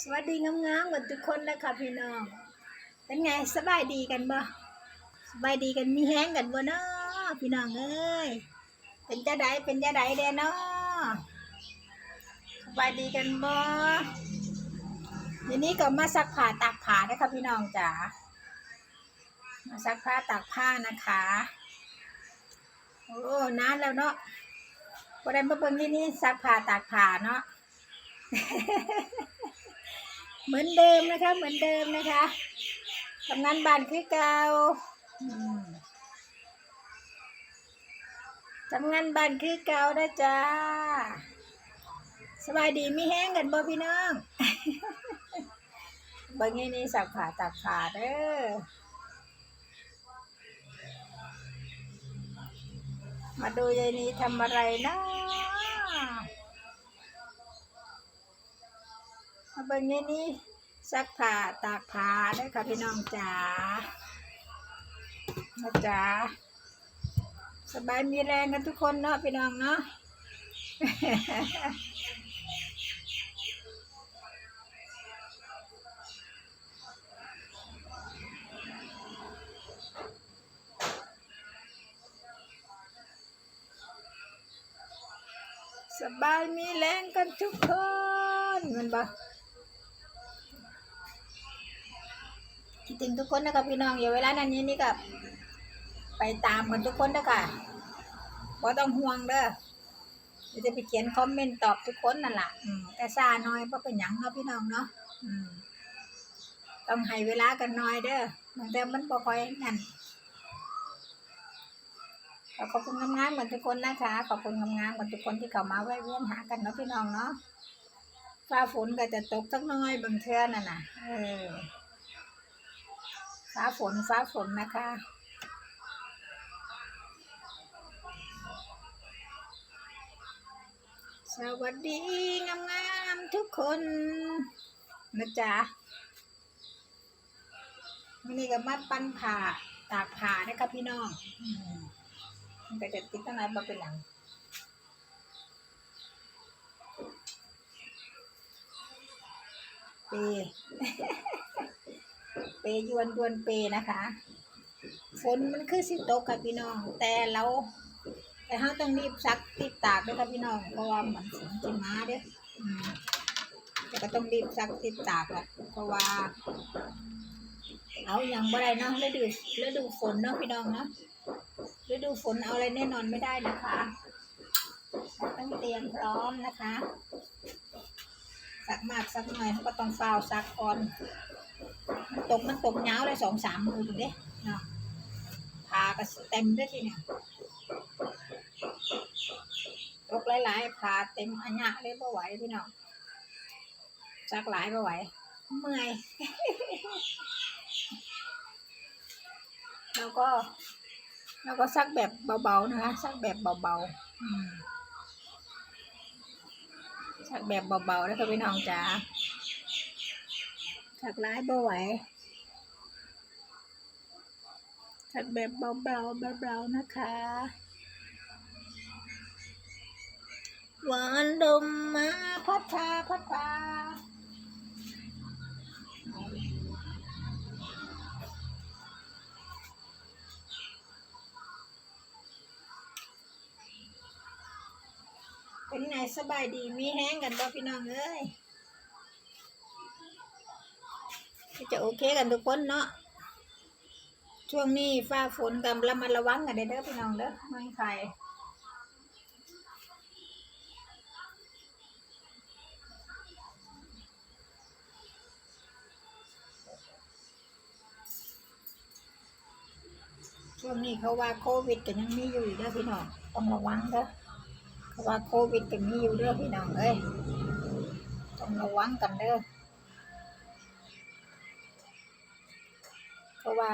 สวัสดีงามๆหมดทุกคนนะคะพี่น้อง เป็นไงสบายดีกันบ่สบายดีกันมีแห้งกันบ่เนาะพี่น้องเอ้ยเป็นจะไดเป็นจะไดเด้เนาะสบายดีกันบ่ทีนี้ก็มาซักผ้าตากผ้านะคะพี่น้องจ๋ามาซักผ้าตากผ้านะคะโอ้นานแล้วเนาะพอได้มาเบิ่งที่นี่ซักผ้าตากผ้าเนาะ เหมือนเดิมนะคะ เหมือนเดิมนะคะทำงานบ้านคือเก่าทำงานบ้านคือเก่านะจ้าสบายดีมีแห้งกันบ่พี่น้องบิ่งให้นี่สักผ่าตักผ่าเด้อมาดูยายนี้ทำอะไรนะ มาเบิ่งยายนี้ซักผ้าตากผ้าเด้ค่ะพี่น้องจ๋านะจ๊ะสบายมีแรงกันทุกคนเนาะพี่น้องเนาะสบายมีแรงกันทุกคนมันบ่ คิดถึงทุกคนนะครับพี่น้องอย่าเวลานั้นนี้นี่กับไปตามกันทุกคนนะคะบ่ต้องห่วงเด้อเดี๋ยวจะไปเขียนคอมเมนต์ตอบทุกคนนั่นแหละแต่ซาน้อยเพราะเป็นหยังเนาะพี่น้องเนาะต้องให้เวลากันหน่อยเด้อบางแต่มันบ่ค่อยนั่นขอบคุณงามๆเหมือนทุกคนนะคะ ขอบคุณงามๆเหมือนทุกคนที่เข้ามาแวะเวียนหากันเนาะพี่น้องเนาะฟ้าฝนก็จะตกสักหน้อยบางเทื่อน่ะนะเออ ฟ้าฝนฟ้าฝนนะคะ สวัสดีงามๆทุกคนนะจ๊ะวันนี้ก็มาปั้นผ่าตากผ่านะคะพี่น้องมันก็จะติดตั้งแต่มาเป็นหลังเป เปยวนยวนเปนะคะฝนมันคือสิตกค่ะพี่น้อง แต่เราแต่เราต้องรีบซักรีบตากด้วยค่ะพี่น้องเพราะว่ามันฝนจะมาเด้ออืมแต่ก็ต้องรีบซักรีบตากแหละเพราะว่า เอาอย่างบ่ได้เนาะฤดูฤดูฝนเนาะพี่น้องเนาะฤดูฝนเอาอะไรแน่นอนไม่ได้นะคะต้องเตรียมพร้อมนะคะ สักมากสักหน่อยก็ต้องฟาวซักก่อน ตกมันตกเงาเลยสองสามมือถึงเด้เนาะพาก็เต็มด้วยทีเนี่ยตกหลายๆพาเต็มอัญญะเลยไม่ไหวพี่น้องซักหลายไม่ไหวเมื่อยแล้วก็แล้วก็ซักแบบเบาๆนะคะซักแบบเบาๆซักแบบเบาๆนะคะพี่น้องจ๋า ซักร้ายบ่ไหวซักแบบเบาๆเบาๆนะคะ หวานดมมาพัดพาพัดพาเป็นไงสบายดีมีแห้งกันบ่พี่น้องเอ้ยก็ จะโอเคกันทุกคนเนาะช่วงนี้ฟ้าฝนกำลังมาระวังกันเด้อพี่น้องเด้อไม่ใครช่วงนี้เขาว่าโควิดก็ยังมีอยู่เด้อพี่น้องต้องระวังเด้อเพราว่าโควิดก็มีอยู่เด้อพี่น้องเอ้ยต้องระวังกันเด้อ เพราะว่า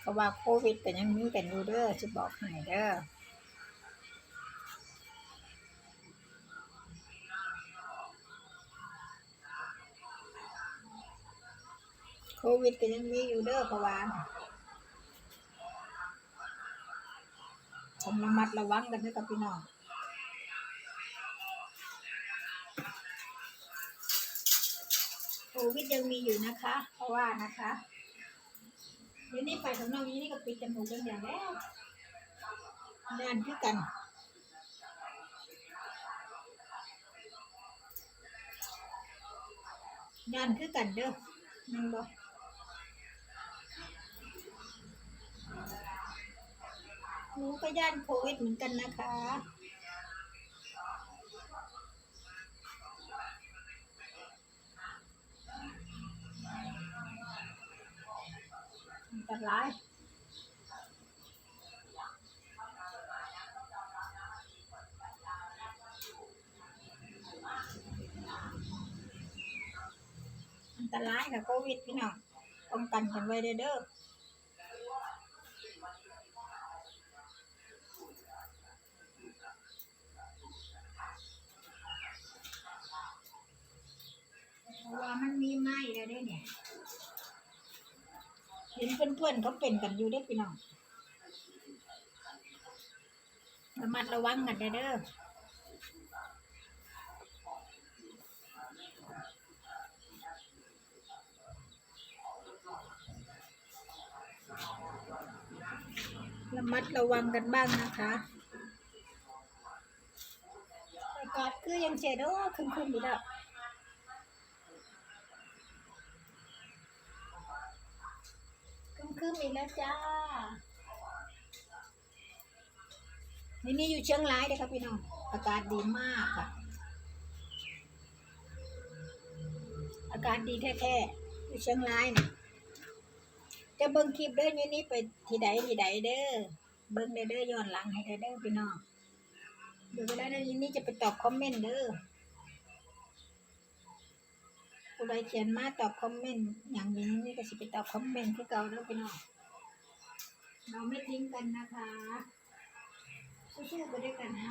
เพราะว่าโควิดก็ยังมีกันอยู่เด้อจะบอกให้เด้อโควิดก็ยังมีอยู่เด้อเพราะว่าต้องระมัดระวังกันด้วยกับพี่น้อง วิดยังมีอยู่นะคะ เพราะว่านะคะเดี๋ยวนี้ไปข้างนอกนี้นี่ก็ปิดจมูกกันอย่างแล้วนานคือกันยานคือกันเด้อแมันบ่หนูก็ย่านโควิดเหมือนกันนะคะ อันตรายอันตรายค่ะโควิดพี่น้องป้องกันกันไว้เด้อเด้อว่ามันมีไหมแล้วด้เนี่ย เห็นเพื่อนๆเขาเป็นกันอยู่เด้พี่น้องระมัดระวังกันเด้อเด้อระมัดระวังกันบ้างนะคะอากาศคือยังเฉดโอ้คึมๆอยู่แล้ว คึมคึมๆอีกแล้วจ้า นี่นี่อยู่เชียงรายเลยครับพี่น้อง อากาศดีมากค่ะ อากาศดีแท้ๆ อยู่เชียงรายนะจะเบิ่งคลิปเด้อนี่นี่ไปที่ใดที่ใดเด้อ เบิ่งได้เด้อย้อนหลังให้ได้เด้อพี่น้องเดี๋ยวเวลานี้นี่จะไปตอบคอมเมนต์เด้อ ผู้ใดเขียนมาตอบคอมเมนต์อย่างนี้นี่ก็สิไปตอบคอมเมนต์คือเก่าแล้วพี่น้องเราไม่ทิ้งกันนะคะสู้ๆไปด้วยกันนะ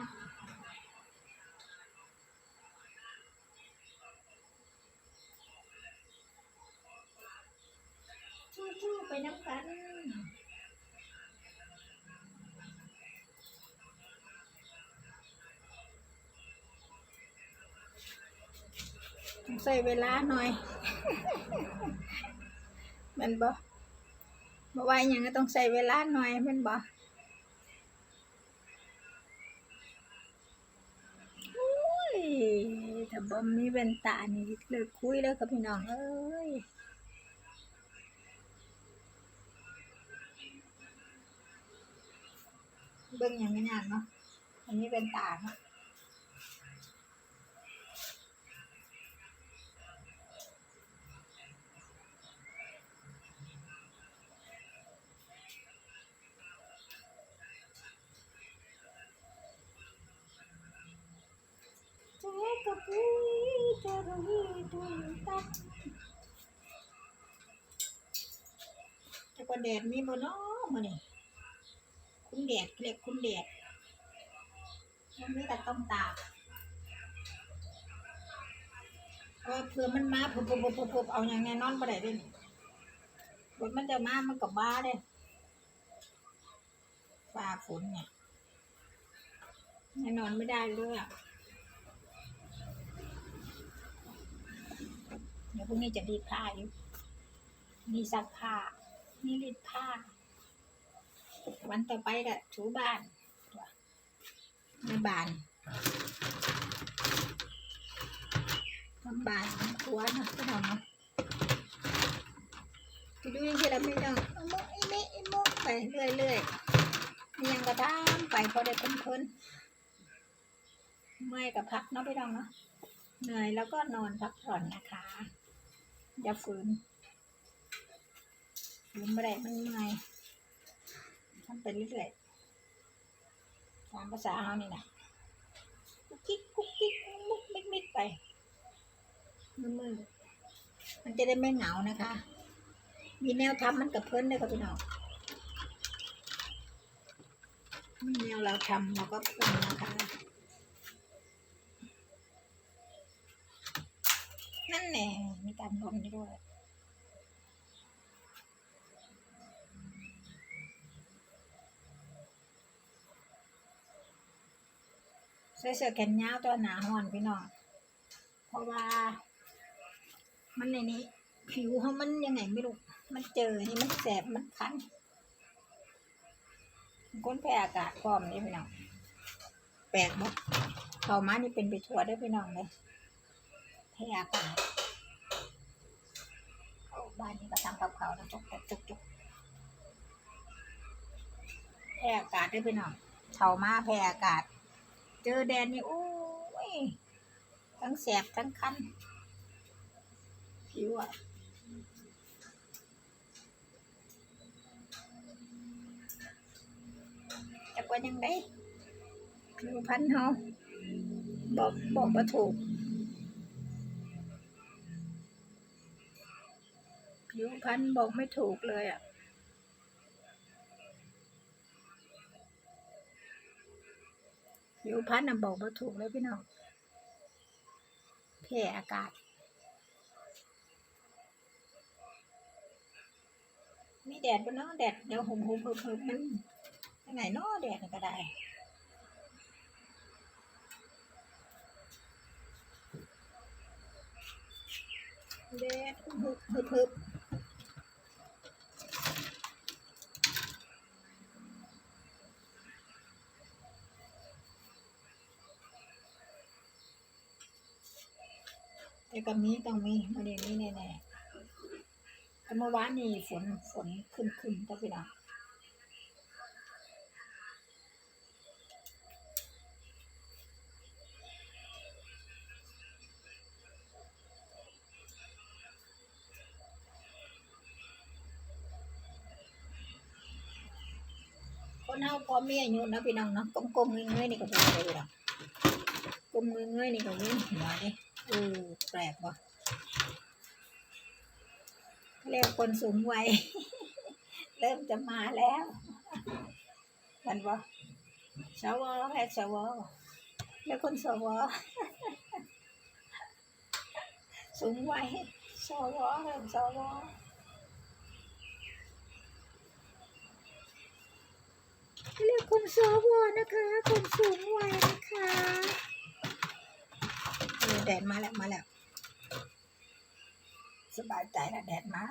สู้ๆไปน้ำกัน ใส่เวลาหน่อยมันบ่มาไว้อย่างก็ต้องใส่เวลาหน่อยมันบ่อุ้ยถ้าบ่มีแว่นตานี่เลิกคุยแล้วกับพี่น้องเอ้ยเบิ่งอย่างนี้ยากเนาะอันนี้เป็นตาเนาะ แต่ก็แดดมีบ่เนาะมื้อนี้คุณแดดเรียกคุณแดดมันไมีแต่ต้องตากเพราะเผื่อมันมาพุบพุบพุบพุบพุบเอาอย่างแน่นอนบ่ได้เด้นี่บทมันจะมามันกับบ้าเด้ฟ้าฝนเนี่ยแน่นอนไม่ได้เลยอะ ดี๋ยวพรุ่งนี้จะรีดผ้าอยู่มีซักผ้ามีรีดผ้า วันต่อไปก็ถูบ้านในบ้านทำบ้านทำครัวเนาะพี่น้องเนาะไปดูยังไงล่ะพี่น้องเอาโมอีเมอีโมไปเรื่อยๆมียังก็ตามไปพอได้เพลินๆเมื่อยกับพักเนาะพี่น้องเนาะเหนื่อยแล้วก็นอนพักผ่อนนะคะ อย่าฝืนฝืนไม่ได้มันเมื่อยทำไปเรื่อยๆตามภาษาเขานี่นะกุ๊กกิ๊กกุ๊กกิ๊กมุกมิกมิกไปมือมือมันจะได้ไม่เหงานะคะ มีแนวทำมันกับเพื่อนด้วยค่ะพี่น้องมีแนวเราทำเราก็เพื่อนนะคะนั่นแหละ การลมด้วยใส่เสื้อแขนยาวตัวหนาห่อนพี่น้อง เพราะว่า มันในนี้ ผิวเขามันยังไงไม่รู้ มันเจอนี่มันแสบมันคันก้นแพ้อากาศพร้อมนี่พี่น้อง แปลกบ่เข้ามานี่เป็นไปทั่วได้พี่น้องเลยแพ้อากาศ บ้านนี่ก็ทำกับเขาวนะจุกจุกจุกแพ้อากาศได้อพี่น้องเข้ามาแพ้อากาศ เจอแดดนี่โอ้ยทั้งแสบทั้งคันผิวอะจะว่ายังไงผิวพันเฮาบอกบอกมาถูก ผิวพันธ์บอกไม่ถูกเลยอะ ผิวพันธ์น่ะบอกไมาถูกเลยพี่น้องแพ้อากาศ มีแดดบนเนาะแดด เดี๋ยวหุมหุมเพิ่มเพิ่มมันยังไงนาะแดดก็ได้แดดฮึบฮึบฮึบ ก็มีต้องมีมาเดี๋ยวนี้แน่ๆแต่เมื่อวานนี่ฝนฝนขึ้นขึ้นๆก็พี่น้องคนเฮาพอมีอายุนะพี่น้องเนาะกลมๆเงยๆนี่ก็เป็นไปพี่น้องกลมเงยๆนี่ก็เวียนหัวเด้ เออแปลกว่ะเรียกคนสูงวัย เริ่มจะมาแล้วมันว่าสวแพทย์สวเรียกคนสวสูงวัยสวเริ่มสวเรียกคนสวนะคะ คนสูงวัยนะคะเออ แดดมาแล้วมาแล้ว สบายใจแล้วแดดมา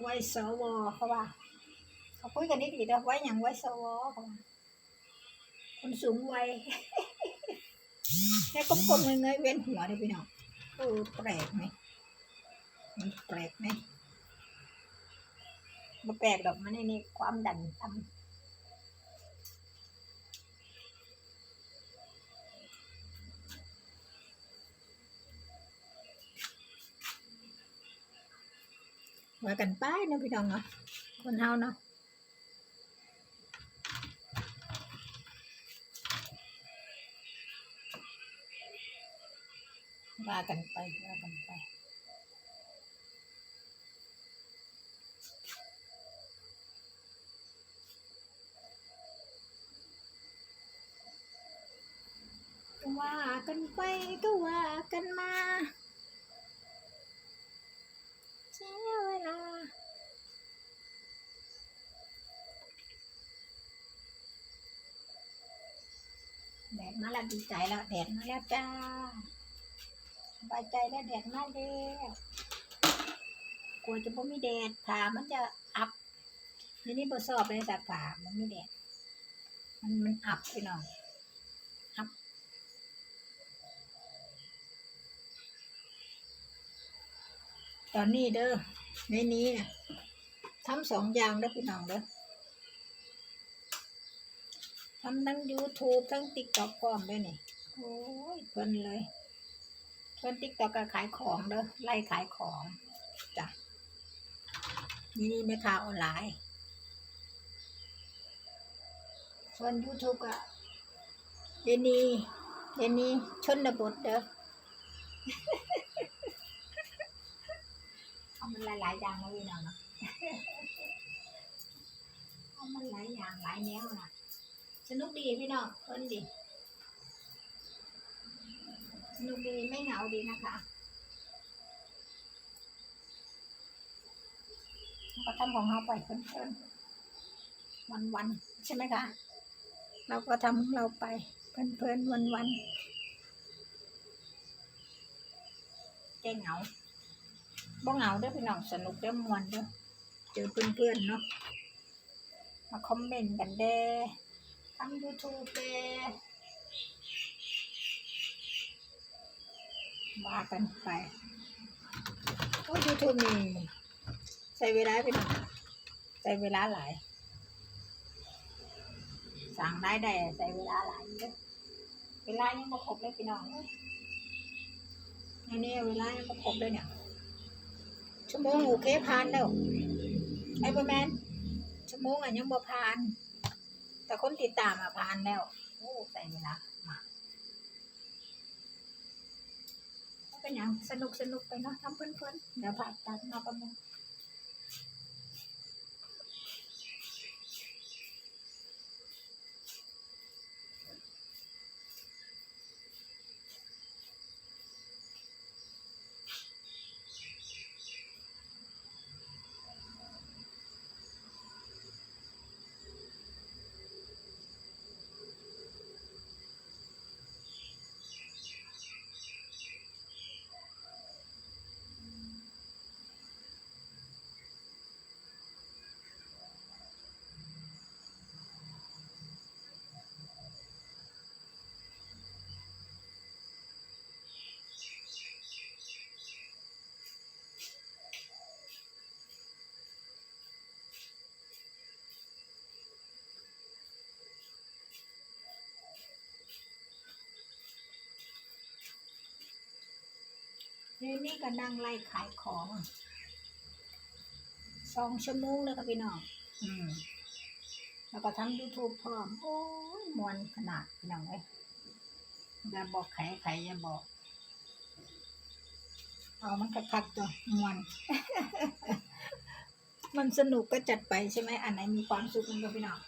ไว้สวเขาว่า เขาคุยกันดีๆนะไว้อย่างไว้สวเขาว่าคนสูงวัยแค่กลมๆเงยๆเวียนหัวเลยพี่น้องเออแปลกไหมมันแปลกไหม มันแปลกดอกมันในนี่ความดันทำว่ากันไปเนาะพี่น้องเนาะคนเฮาเนาะว่ากันไปว่ากันไป ว่ากันไปก็ว่ากันมาเสียเวลาแดดมาแล้วดีใจแล้วแดดมาแล้วจ้าสบายใจแล้วแดดมาแล้วกลัวจะไม่มีแดดผ่ามันจะอับทีนี้บสอบเลยจากผ่ามันไม่แดดมันมันอับพี่น้อง ตอนนี้เด้อในนี้นะทำสองอย่างเด้อพี่น้องเด้อทำทั้ง YouTube ทั้ง TikTok พร้อมด้วยนี่ โอ้ยเพลินเลยเพลิน TikTok ก็ขายของเด้อไล่ขายของจ้ะนี่นี่แม่ค้าออนไลน์ส่วน YouTube ก็เดนี่เดนี่ชนบทเด้อ มันหลายๆอย่างมาพี่น้องเนาะเอามันหลายอย่างหลายแนวนะสนุกดีพี่น้องเพลินดีสนุกดีไม่เหงาดีนะคะเราก็ทำของเราไปเพลินๆวันๆใช่ไหมคะเราก็ทำของเราไปเพลินๆวันๆแก้เหงา บ่เหงาเด้อพี่น้องสนุกเด้อมวนเด้อเจอเพื่อนๆเนาะมาคอมเมนต์กันเด้ทำยูทูบเด้ว่ากันไปโอ้ยูทูบนี่ใช้เวลาพี่น้องใช้เวลาหลายสั่งได้ได้ใช้เวลาหลายเด้อเวลายังบ่ครบเลยพี่น้องเอ้ยอันนี้เวลายังบ่ครบเลยเนี่ย ชั่วโมงโอเคผ่านแล้วไอ้บอแมนชั่วโมงอะยังบ่ผ่าน แต่คนติดตามอะผ่านแล้วโอ้ใส่เวลามาเป็นอย่างสนุกสนุกไปเนาะทำเพื่อนๆเดี๋ยวผ่านตัดเนาะประมาณ นี่นี่ก็นั่งไล่ขายของสองชั่วโมงเลยค่ะพี่น้องอืมแล้วก็ทำยูทูบพร้อม โอ้ยมวนขนาดพี่น้องเลยอย่าบอกใครใครอย่าบอก เอามันคักตัวมวน มันสนุกก็จัดไปใช่ไหมอันไหนมีความสุขมันก็พี่น้อง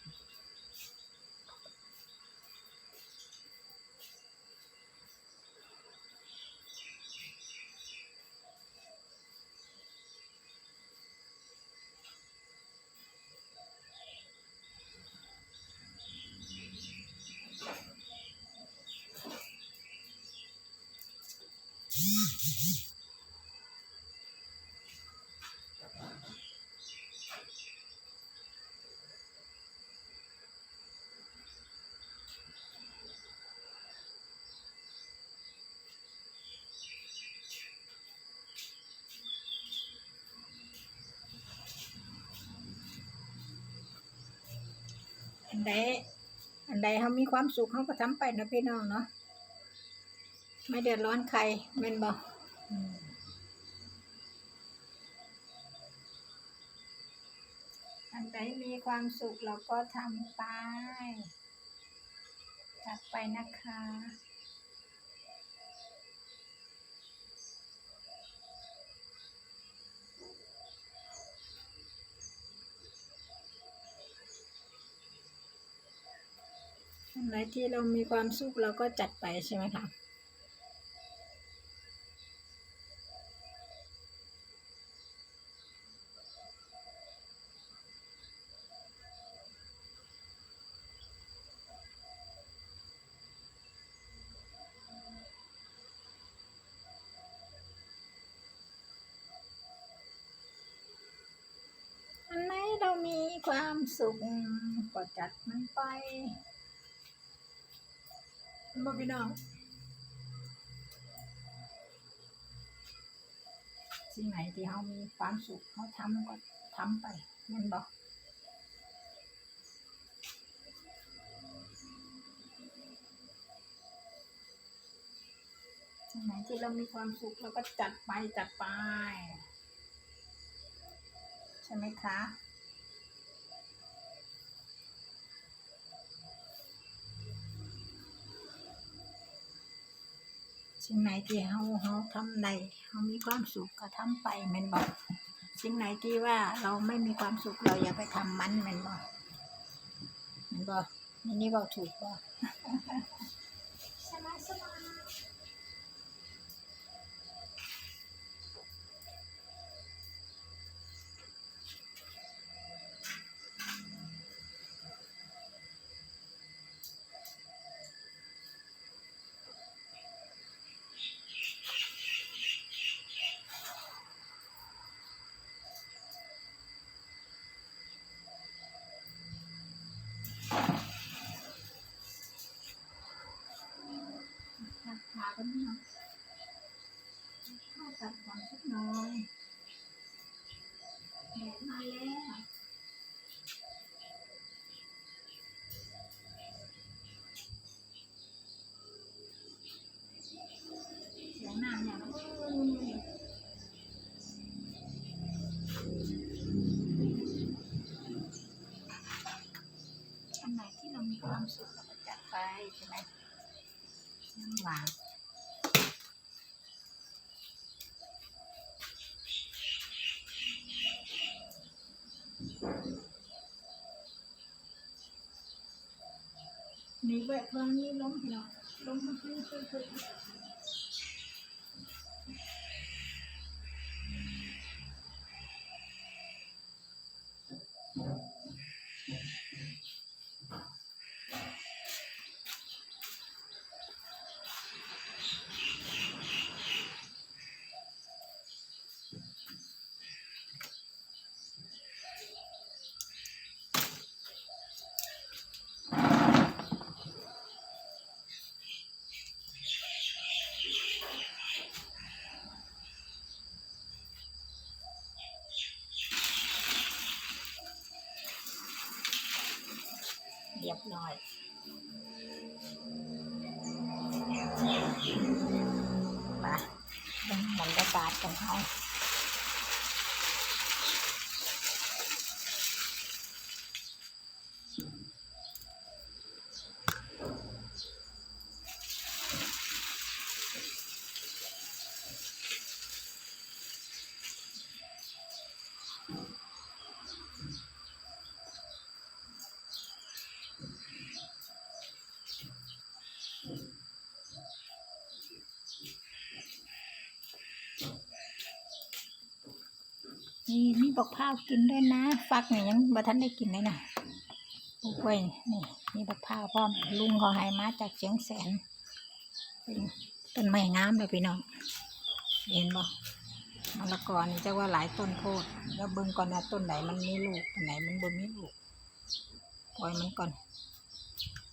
อันใดอันใดเขามีความสุขเขาก็ทำไปนะพี่น้องเนาะไม่เดือดร้อนใครแม่นบอกอันใดมีความสุขเราก็ทำไปจัดไปนะคะ อะไรที่เรามีความสุขเราก็จัดไปใช่ไหมคะอันไหนเรามีความสุขก็จัดมันไป บ่พี่น้องสิ่งไหนที่เรามีความสุขเราทำก็ทำไปมันบอกสิ่งไหนที่เรามีความสุขเราก็จัดไปจัดไป ใช่ไหมคะ สิ่งไหนที่เฮาเฮาทำใดเฮามีความสุขก็ทำไปแม่นบอกสิ่งไหนที่ว่าเราไม่มีความสุขเราอย่าไปทำมันแม่นบอกแม่นบอกนี่นี่บอกถูกบ นี่แบบว่านี่ล้มเหรอล้มมันคือคือ เรียบร้อยมาบรรยากาศของเขา นี่มีบักพร้าวกินด้วยนะ ฟักเนี่ยยังบ่ทันได้กินเลยนะปลูกไว้นี่มีบักพร้าวพร้อมลุงเขาให้มาจากเชียงแสนเป็นต้นไม้งามเลยพี่น้องเห็นบ่มะละกอนี่จะว่าหลายต้นโพด แล้วเบิ่งก่อนนะต้นไหนมันมีลูกต้นไหนมันบ่มีลูกปล่อยมันก่อน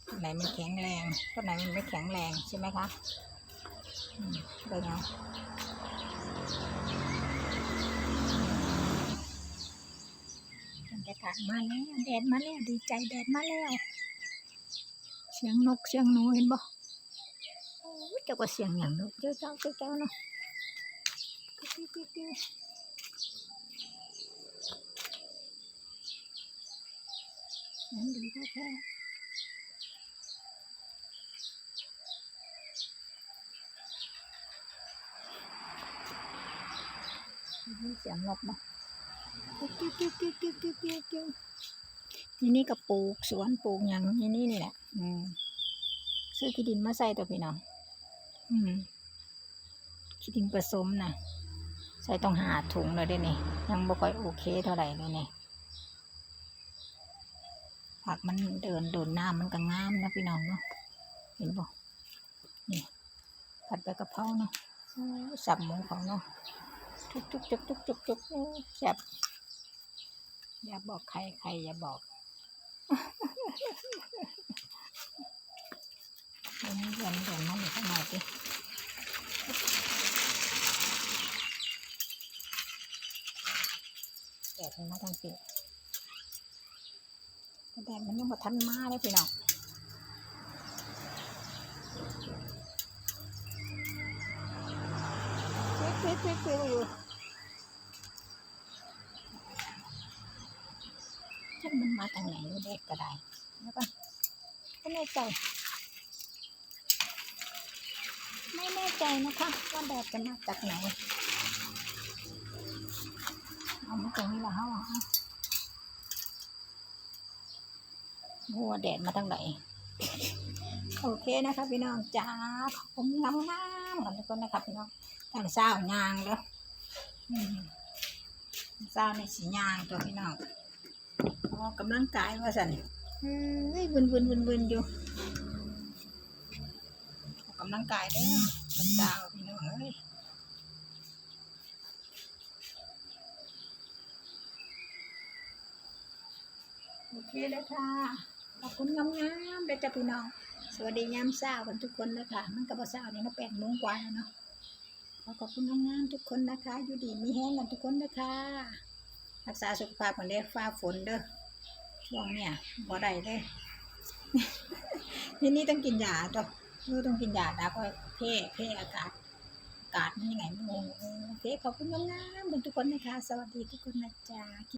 ต้นไหนมันแข็งแรงต้นไหนมันไม่แข็งแรงใช่ไหมคะเบิ่งเอา บรรยากาศมาแล้วแดดมาแล้วดีใจแดดมาแล้ว เสียงนกเสียงหนูเห็นบ่เจ้าก็เสียงอย่างนกเจ้าเจ้าเจ้าเจ้าเนาะนั่นดูก็แค่เสียงนกมั้ กิ้วกิ้วกิ้วกิ้วกิ้วกิ้วกิ้วทีนี่ก็ปลูกสวนปลูกอย่างนี้นี่นี่แหละอืมซื้อที่ดินมาใส่ตัวพี่น้องอืมที่ดินผสมนะใส่ต้องหาถุงเลยเด้นี่ยังบ่ค่อยโอเคเท่าไหร่เลยนี่ผักมันเดินโดนน้ำมันก็งามนะพี่น้องเนาะเห็นบ่นี่ผัดใบกะเพราเนาะโอ้ยสับหมูเขาเนาะทุกทุกจุกทุกจุกจุกโอ้ยแซ่บ อย่าบอกใครใครอย่าบอกเดี๋ยวนี้เดือนเดือนมาอยู่ข้างในดิแดดมันมาทางปีแดดมันยังบ่ทันมาเลยพี่น้องเป๊ะเป๊ะเป๊ะเป๊ะอยู่ถ้า มันมาทางไหนแดดก็ได้แล้วก็ไม่แน่ใจ ไม่แน่ใจนะคะว่าแดดจะมาจากไหนเอามาตรงนี้ละเฮาเอาหัวแดดมาทางไหนโอเคนะคะพี่น้องจ้าผมงามงามๆกันทุกคนนะครับพี่น้องทางเศร้ายางแล้วอืมเศร้าในสียางตัวพี่น้อง ออกกำลังกายว่าสันเฮ้ยวนวนวนวนอยู่ออกกำลังกายเด้อวันเศร้าพี่น้องเอ้ยโอเคแล้วค่ะ ขอบคุณงามๆเลยจ้ะพี่น้อง สวัสดียามเช้ากันทุกคนนะคะมันก็บ่เช้านี่เนาะแปดโมงกว่าแล้วเนาะขอขอบคุณงามๆทุกคนนะคะ อยู่ดีมีแห้งกันทุกคนนะคะรักษาสุขภาพกันเด้อฟ้าฝนเด้อ ช่วงเนี่ยบ่ได้เลยทีนี้ต้องกินยาตัวเออต้องกินยาดาก็เพ่เพ่อากาศอากาศมันยังไงไม่งงโอเคขอบคุณงามๆทุกคนนะคะ สวัสดีทุกคนนะจ๊ะ